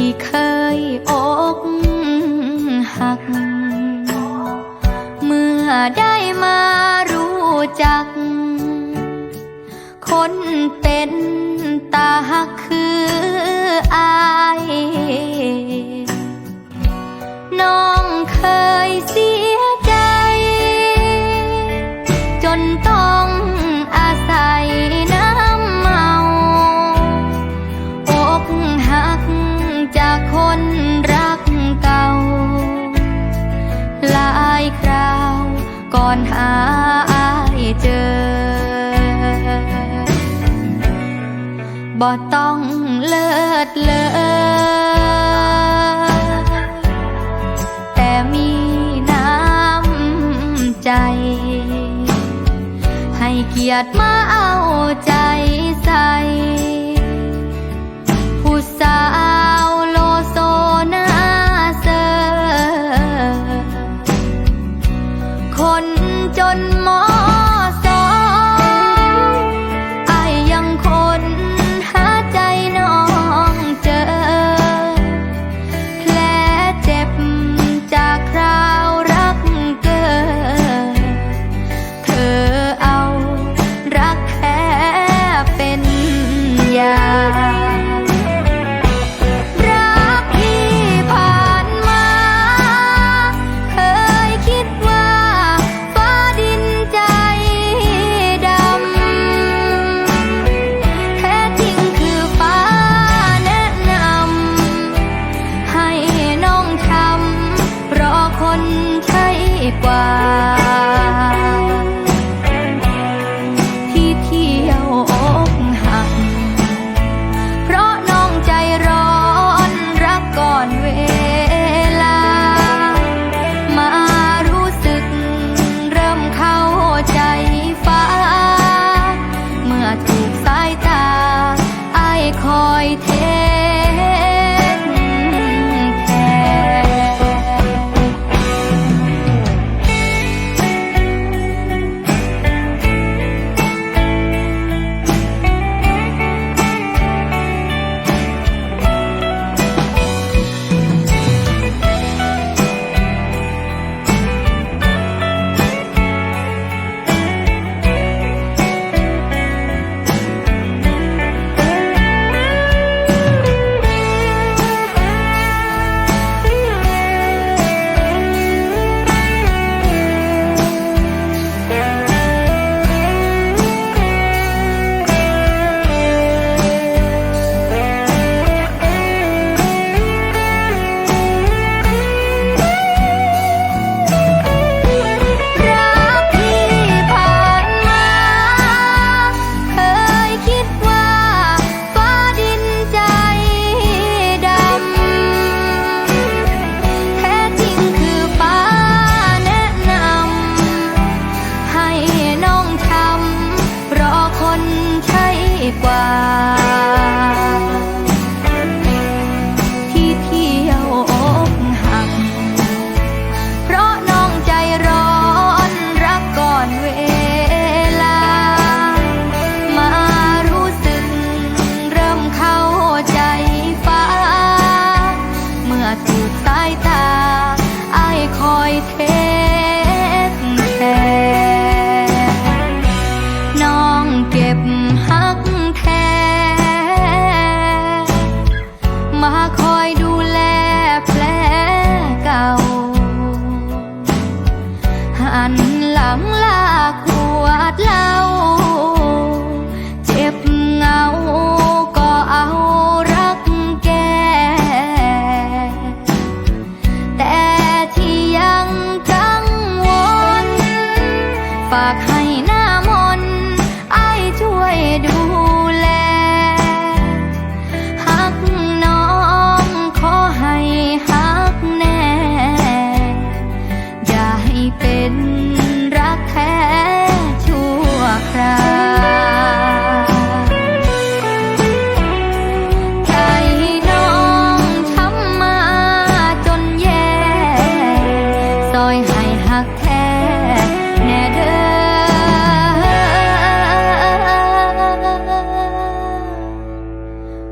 ที่เคยอกหัก เมื่อได้มารู้จัก คนเป็นตาหักคืออาย น้องเคยเสียใจ จนต บ่ต้องเลิศเลอแต่มีน้ำใจ ให้เกียรติมาเอาใจใส่ ผู้สาว กว่า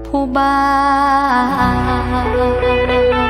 ผู้บ่าว